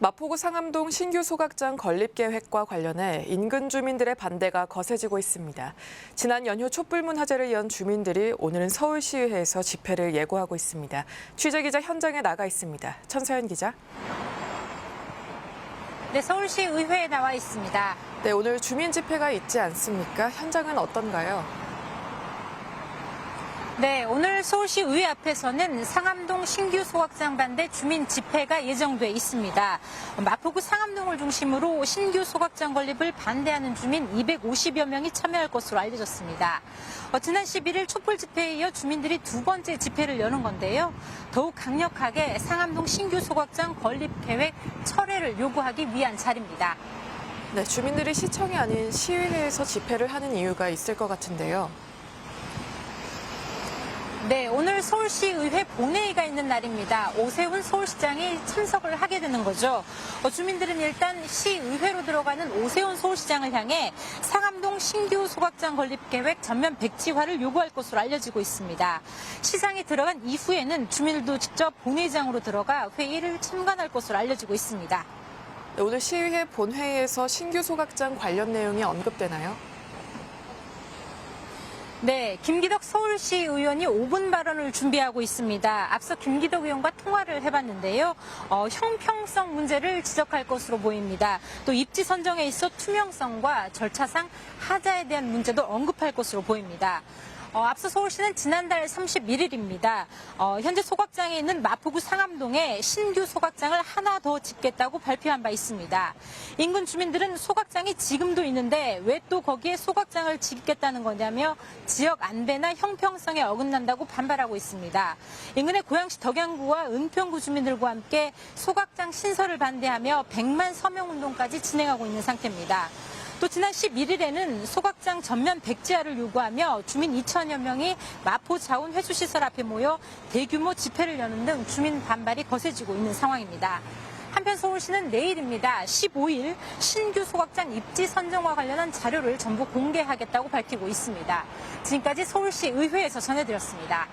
마포구 상암동 신규 소각장 건립 계획과 관련해 인근 주민들의 반대가 거세지고 있습니다. 지난 연휴 촛불문 화제를 이은 주민들이 오늘은 서울시의회에서 집회를 예고하고 있습니다. 취재 기자 현장에 나가 있습니다. 천서연 기자. 네, 서울시 의회에 나와 있습니다. 네, 오늘 주민 집회가 있지 않습니까? 현장은 어떤가요? 네, 오늘 서울시 의회 앞에서는 상암동 신규 소각장 반대 주민 집회가 예정돼 있습니다. 마포구 상암동을 중심으로 신규 소각장 건립을 반대하는 주민 250여 명이 참여할 것으로 알려졌습니다. 어, 지난 11일 촛불 집회에 이어 주민들이 두 번째 집회를 여는 건데요. 더욱 강력하게 상암동 신규 소각장 건립 계획 철회를 요구하기 위한 자리입니다. 네, 주민들이 시청이 아닌 시의회에서 집회를 하는 이유가 있을 것 같은데요. 네, 오늘 서울시 의회 본회의가 있는 날입니다. 오세훈 서울시장이 참석을 하게 되는 거죠. 어, 주민들은 일단 시의회로 들어가는 오세훈 서울시장을 향해 상암동 신규 소각장 건립 계획 전면 백지화를 요구할 것으로 알려지고 있습니다. 시장이 들어간 이후에는 주민들도 직접 본회의장으로 들어가 회의를 참관할 것으로 알려지고 있습니다. 네, 오늘 시의회 본회의에서 신규 소각장 관련 내용이 언급되나요? 네, 김기덕 서울시 의원이 5분 발언을 준비하고 있습니다. 앞서 김기덕 의원과 통화를 해봤는데요. 어, 형평성 문제를 지적할 것으로 보입니다. 또 입지 선정에 있어 투명성과 절차상 하자에 대한 문제도 언급할 것으로 보입니다. 어, 앞서 서울시는 지난달 31일입니다. 어, 현재 소각장에 있는 마포구 상암동에 신규 소각장을 하나 더 짓겠다고 발표한 바 있습니다. 인근 주민들은 소각장이 지금도 있는데 왜 또 거기에 소각장을 짓겠다는 거냐며 지역 안배나 형평성에 어긋난다고 반발하고 있습니다. 인근의 고양시 덕양구와 은평구 주민들과 함께 소각장 신설을 반대하며 100만 서명 운동까지 진행하고 있는 상태입니다. 또 지난 11일에는 소각장 전면 백지화를 요구하며 주민 2천여 명이 마포 자원 회수시설 앞에 모여 대규모 집회를 여는 등 주민 반발이 거세지고 있는 상황입니다. 한편 서울시는 내일입니다. 15일 신규 소각장 입지 선정과 관련한 자료를 전부 공개하겠다고 밝히고 있습니다. 지금까지 서울시 의회에서 전해드렸습니다.